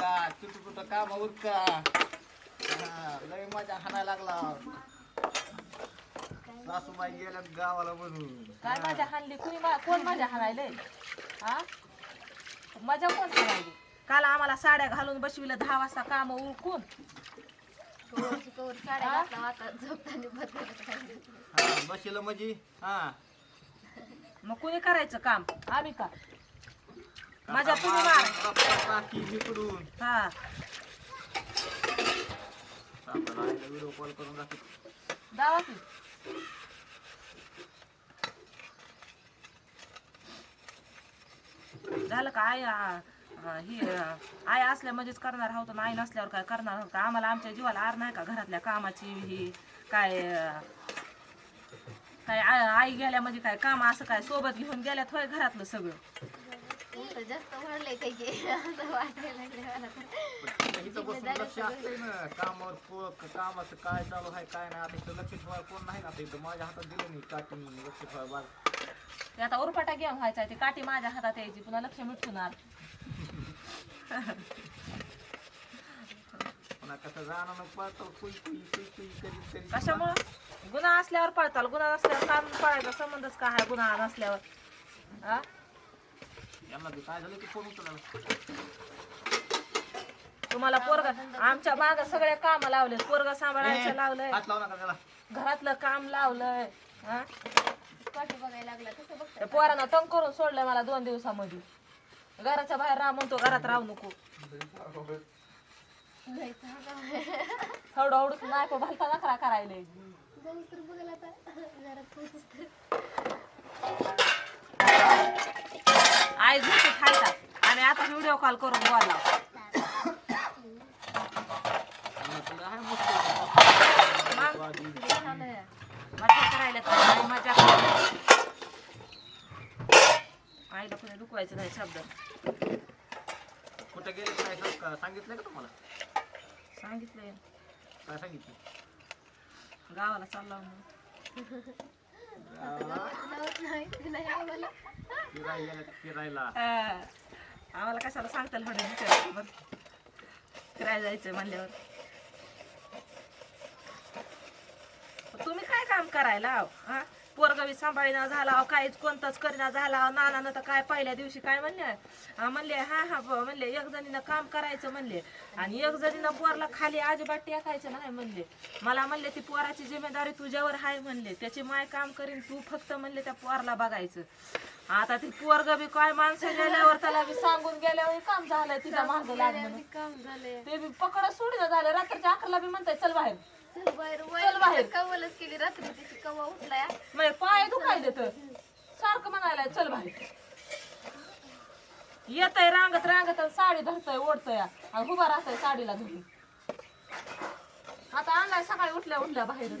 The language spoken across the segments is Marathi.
का? तुटू तुटू काम उरका? हा, लय मजा हाणायला लागला. सासूबाई गेल्या गावाला म्हणून. काय माझ्या हाणली? कुणी मा- कोण माझ्या हाणायले? हा? मजा कोण हाणायली? काल आम्हाला साड्या घालून बसविलं दहा वाजता काम उरकून. कवरची कवर साड्या हा? घातला आता झोपताना बदलत हा, बसेल म्हणजे? हा. मग कुणी करायचं काम? आम्ही का? माझ्या तुम्ही मार, टाकी इकडून हा. सापाला आईला व्हिडिओ कॉल करून दाखव दावा की. झालं का आई आ, आ, ही आ, आई असल्या म्हणजेच करणार आहोत आणि आई नसल्यावर काय करणार आहोत का? आम्हाला आमच्या जीवाला आर नाही का? घरातल्या कामाची ही काय काय आ- आई गेल्या म्हणजे काय काम असं काय? सोबत घेऊन गेल्यात होय घरातलं सगळं? उलट जास्त वाढलंय काही की असं वाटायला लागलं मला. तर. इथं बसून लक्ष असतंय ना कामावर को- कामाचं काय चालू आहे काय नाही आता इथं लक्ष ठेवायला कोण नाही ना आता इथं माझ्या हातात दिलं नाही काठी म्हणून लक्ष ठेवायला बाग ते आता उरपाटा घेऊन व्हायचा ते काठी माझ्या हातात यायची पुन्हा लक्ष मिटणार पुन्हा कसं जाणं पळतो कुई कुई कुई कुई करीत करीत कशामुळं? गुन्हा असल्यावर पळताल गुन्हा नसल्यावर काम पळायचा संबंधच काय आहे गुन्हा नसल्यावर? हा यांना ते काय झालं की फोन उचलला तुम्हाला पोरग आमच्या माग सगळे काम लावले पोरग सांभाळायचं लावलंय. हात लावू नका त्याला. घरातलं काम लावलंय. हा? पाठी बघायला लागला कसं बघ त्या पोरानं तंग करून सोडलंय मला दोन दिवसामध्ये. घराच्या बाहेर राह म्हणतो घरात राहू नको. नाही सांगा. हळू हळूच नाही भलता नखरा करायले तर बघायला आता. घरात पोहोचस तर आई झोपी खायचा आणि आता व्हिडिओ कॉल करून आहे. मजा करायला मजा करायला. आईला कोणी दुखवायचं नाही शब्द कुठं गेले काय सांग- का- सांगितलं का तुम्हाला सांगितलंय काय सांगितलं गावाला चालला म्हणून फिरायला फिरायला हा. आम्हाला कशाला सांगताल म्हणून फिरायला जायचं म्हणल्यावर. तुम्ही काय काम करायला हा? पोरगवी सांभाळीना झाला काहीच कोणताच करीना झाला नानानं तर काय पहिल्या दिवशी काय म्हणले? म्हणले हा हा म्हणले एक जणीनं काम करायचं म्हणले. आणि एक जणीनं पोरला खाली अजिबात टेकायचं नाही म्हणले. मला म्हणले ती पोराची जिम्मेदारी तुझ्यावर आहे म्हणले. त्याची माय काम करीन तू फक्त म्हणले त्या पोरला बघायचं. आता ती पोरग बी काय माणसं गेल्यावर त्याला बी सांगून गेल्यावर काम झालंय तिच्या मागं लाग म्हणून काम झाले ते बी पकड सोडीनं झालं. रात्रीच्या अकराला बी म्हणताय चल बाहेर. चल बाहेर चल बाहेर. कवलच केली रात्री तिची कवा उठलाय. म्हणजे पाय दुखायले तर सारखं म्हणायला चल बाहेर. येतय रांगत रांगत आणि साडी धरतय ओढतय. आणि उभा राहतय साडीला धरून. आता आणलाय सकाळी उठल्या उठल्या बाहेर.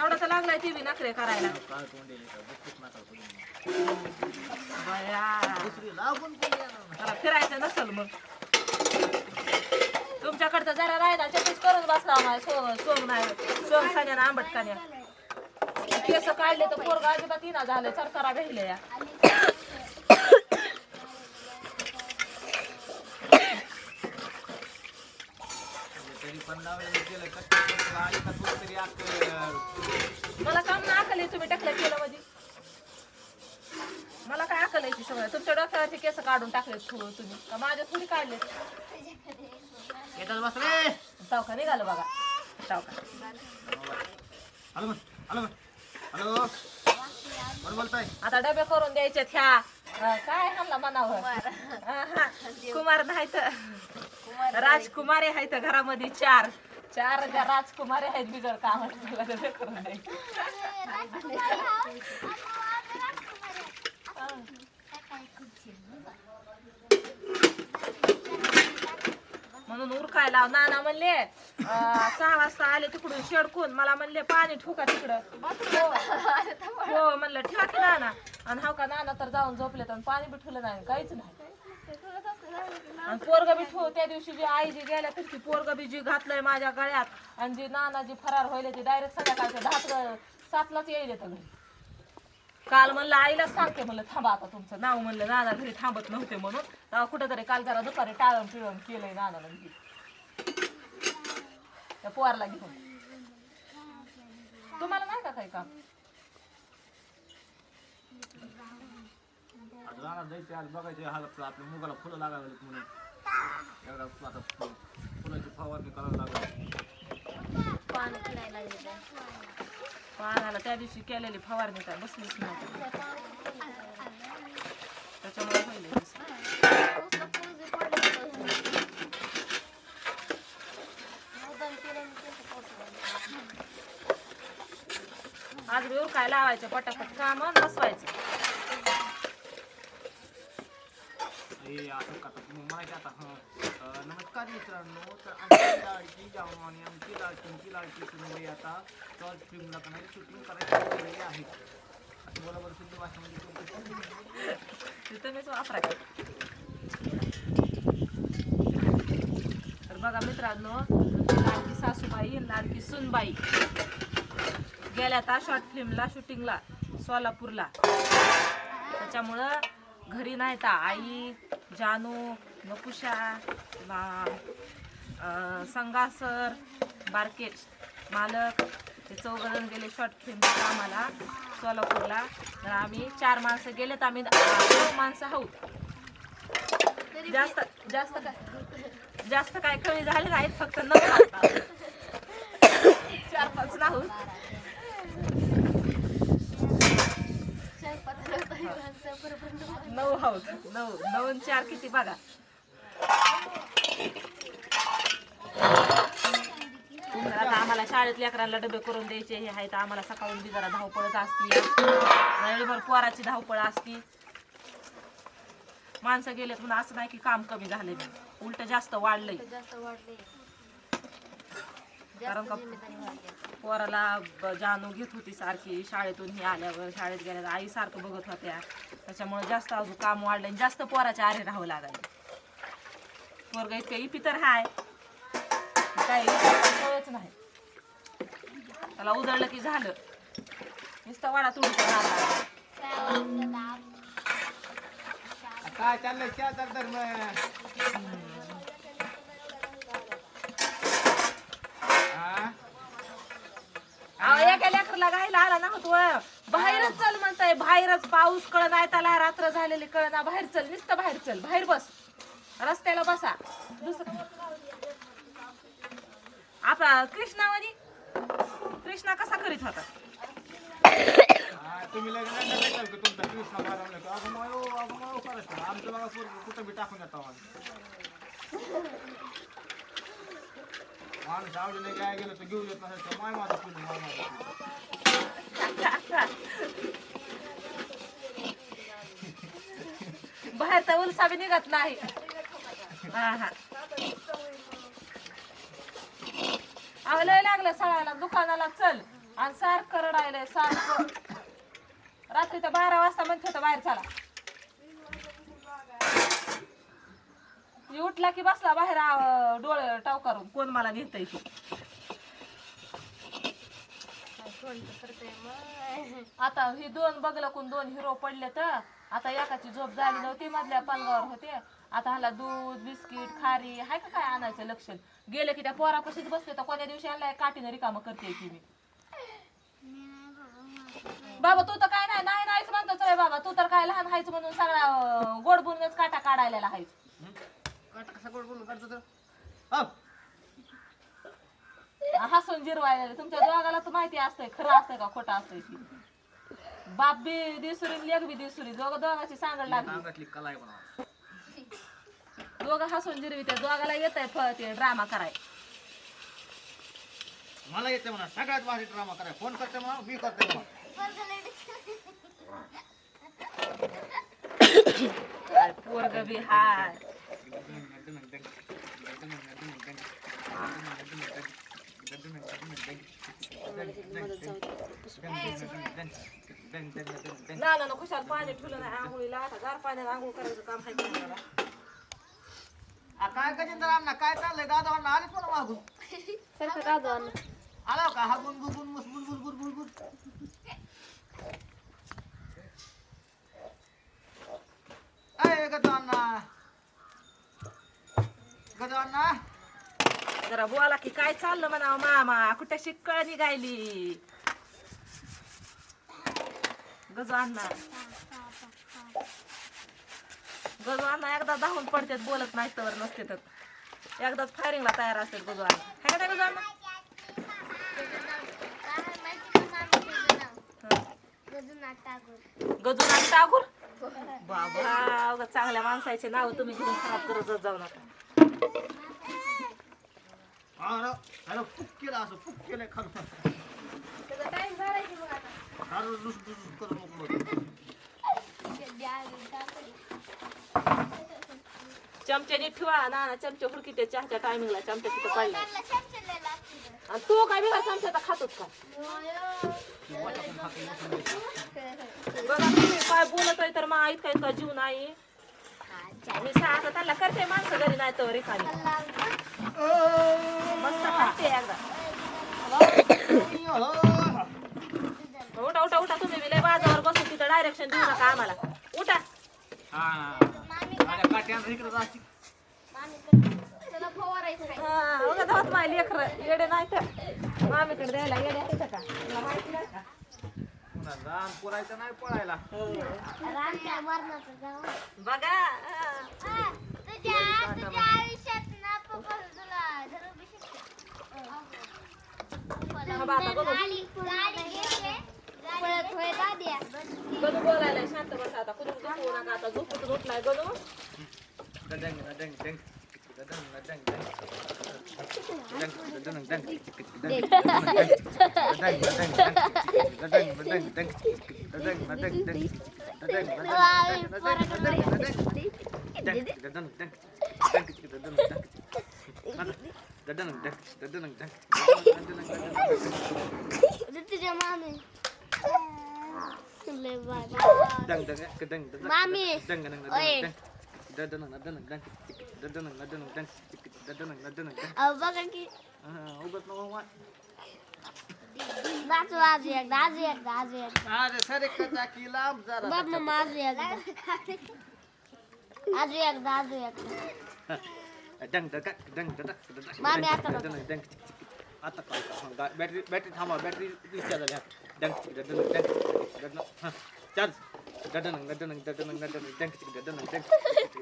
एवढा तर लागलाय ती बी नखरे करायला. काय तोंड का बिस्किट नका करू. बया. दुसरी लागून पण येणार नाही. मला फिरायचं नसल मग. तुमच्याकडचं जरा राहिला चटूच करून बसला माझ्या सोंग सोंग नाही सोंग सान्यानं आंबट कान्या केस काढले तर पोरगा अजिबात इना झालं सरकारा भेटले या. मला काम ना अकल तुम्ही टाकलं केलं मध्ये आहे ती सगळं तुमच्या डोक्यावरचे केस काढून टाकले थोडं तुम्ही. का माझ्या थोडी काढले येतात बस रे. टावका निघालं बघा. टावका हॅलो म्हण हॅलो म्हण हॅलो. कोण बोलताय? आता डबे करून द्यायचे ह्या. काय म्हणला मनावर? हा, कुमार नाही तर राजकुमारी आहेत घरामध्ये चार. चार ज्या राजकुमारी आहेत मला डबे करून द्यायचे. म्हणून लाव. नाना म्हणले अं, सहा वाजता आले तिकडून शेडकून मला म्हणले पाणी ठोका तिकडं. हो हो म्हणलं ठेवा की नाना. आणि हाव का नाना तर जाऊन झोपले तर पाणी बी ठेवलं नाही काहीच नाही. आणि पोरग बी ठेव त्या दिवशी जी आई जी गेल्या तिथे पोरग बी जी घातलंय माझ्या गळ्यात आणि जी नाना जी फरार होईल ती डायरेक्ट संध्याकाळच्या दहा सातलाच येईल तर घरी. काल म्हणलं आईला सांगते म्हणलं थांबा आता तुमचं नाव म्हणलं नाना घरी थांबत नव्हते म्हणून. तेव्हा कुठेतरी काल जरा दुपारी टाळण पिळण केलंय नानाला घरी त्या पोरला घेऊन. तुम्हाला नाही का काही काम? आता रानात जायचे आज बघायचे हालत आपल्या मुगाला फुलं लागायला लागलीत म्हणून. एवढा आता फु- फुलाची फवारणी करायला लागली. पाणी फिरायला पानाला त्या दिवशी केलेली फवारणी काय बसलीच नव्हती. त्याच्यामुळे पहिले आज बी काय लावायचं पटापट काम बसवायचं. अं, नमस्कार मित्रांनो तर आमची लाडकी जाऊ आणि आमची लाडकी आमची लाडकी सुनबाई आता शॉर्ट फिल्मला का नाही शूटिंग करायची ठरलेली आहे. बरोबर शुद्ध भाषेमध्ये कोणतं ते तुम्हीच वापरा तर बघा मित्रांनो लाडकी सासूबाई लाडकी सुनबाई. गेल्या त्या शॉर्ट फिल्मला शूटिंगला सोलापूरला. त्याच्यामुळं घरी नाही तर आई जानू नकुशा संगासर बारकेश मालक हे चौघजण गेले शॉर्ट फिल्म कामाला सोलापूरला. तर आम्ही चार माणसं गेलेत. आम्ही नऊ माणसं आहोत. जास्त जास्त काय जास्त काय कमी झाले नाहीत. फक्त नऊ आहोत. चार पाच नाहूत नऊ आहोत नऊ. नऊ चार किती? बघा. तर आता आम्हाला शाळेत लेकरांना डबे करून द्यायचे. हे आहेत आम्हाला सकाळून बी जरा धावपळच असती. वेळेभर पोराची धावपळ असती. माणसं गेलेत म्हणून असं नाही की काम कमी झाले. उलट जास्त वाढलंय. जास्त वाढले कारण का पोराला जानू घेत होती सारखी शाळेतून ही आल्यावर शाळेत गेल्या आई सारखं बघत होत्या. त्याच्यामुळे जास्त अजून काम वाढलं आणि जास्त पोराच्या आरे राहावं लागलं. पोरग इतकं इपी तर हाय. कळच नाही. त्याला उजळलं की झालं. नुसतं वाडा तुडीचा नाद काय चाललंय क्या चालतं मग हा? लेकरला गायला आला ना तू बाहेरच चल म्हणताय बाहेरच. पाऊस कळ नाही त्याला रात्र झालेली कळ ना बाहेर चल नुसतं बाहेर चल. बाहेर बस. रस्त्याला बसा. दुसरं आपला कृष्णावानी कृष्णा कसा करीत होता? तुम्ही लग्न नाही करायचं का तुमचा? कृष्णा बाळगला तो अगं मायो अगं मायो करायचं आमचं बघा पोरगं कुठं बी टाकून बाहेरचा उलसा बी निघत नाही. हा हा. अहो, लय लागलं सळायला दुकानाला चल. आणि सारखं रडायलंय सारखं रात्री तर बारा वाजता म्हणत होता बाहेर चला. मी उठला की बसला बाहेर डोळे टाव करून कोण मला नेतय? मग. आता ही दोन बगलकून दोन हिरो पडले तर आता एकाची झोप झाली नव्हती मधल्या पालगावर होते. आता ह्याला दूध बिस्किट खारी हाय का काय आणायचं लक्ष गेले की त्या पोरापाशीच बसते तर कोण्या दिवशी आणलाय काठीने रिकामं करते की मी. बाबा तू तर काय नाही नाही नाहीच म्हणतोच रे बाबा. तू तर काय लहान हायच म्हणून सगळा गोड बोलूनच काटा काढायला हायच कट कसं गोड बोलून काढतो तर. हसून जिरवायला. तुमच्या दोघाला तर माहिती असतंय खरं असतंय का खोटं असतंय ती. बाप बी दिसुरी लेख बी दिसुरी. दोघं दोघाची सांगड लागली. अंगातली कला आहे म्हणा दोघं हसून जिरवी त्या दोघाला येत आहे ते ड्रामा कराय. मला येते म्हणा सगळ्यात भारी ड्रामा कराय. फोन करते म्हणा? मी करते म्हणा. पोरग बी हाय. ना ना खुशाल पाणी ठेवलं नाही काम काय गजेंद्र अण्णा काय चाललंय दादा का हा गुण गुण मुस अरे गजानना गजानना जरा बोला की काय चाललं म्हणावं मामा? कुठे शिक्कळ निघायली? गजू अण्णा. गजू अण्णा एकदा धावून पडतात बोलत नाही तर नसते तर. एकदाच फायरिंगला तयार असतात गजू अण्णा. हाय का त्या गजू अण्णा? गजुनाथ गजू बाबा चांगल्या माणसाचे नाव तुम्ही घेऊन खराब करत जाऊ नका. चमच्याने ठेवा ना ना चमच्या हुडकी त्या चहाच्या टायमिंगला चमच्या तिथं पाहिजे आणि तू काय बिघा चमच्या खातोच का? बघा काय बोलत आहे तर मग ऐकायचा जीव नाही. मी सांगतो त्याला करते माणसं घरी नाही तर रिकामी मस्त खाते एकदा उठा उठा उठा तुम्ही लय बाजावर बसून तिथं डायरेक्शन देऊ नका आम्हाला उठा हा मामी उगा धावत माय लेकर येडे नाही तर मामीकडे द्यायला येडे आहेत का तुला माहिती नाही का? पुन्हा रान पुरायचं नाही पळायला रानच्या मरणाचं जाऊ. बघा हा. तुझ्या तुझ्या आयुष्यात ना पप्पा तुला धरू बी शकते. बा, आता बघू. गाडी गाडी घेते. पळत होय दाद्या. गणू बोलायला शांत बसा आता कुणी झोपू नका आता झोपून उठलाय Ganu Mami. Oi. Dadunong, dadunong, dance. Dadunong, dadunong, dance. Oh, bakit ki... Ah, ugat na mga नाचू आज एक आज एक आज एक अरे सरे कचा किला जरा बाप मम्मा आज एक आज एक आज एक डंग डक डंग डक डक मामी आता डंग आता काय बॅटरी बॅटरी थांबा बॅटरी रिचार्ज झाली डंग डक डंग डक चार्ज डडनंग डडनंग डडनंग डडनंग डंग डक डडनंग डंग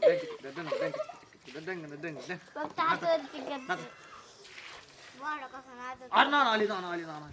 डक डडनंग डंग नाना आली नाना आली नाना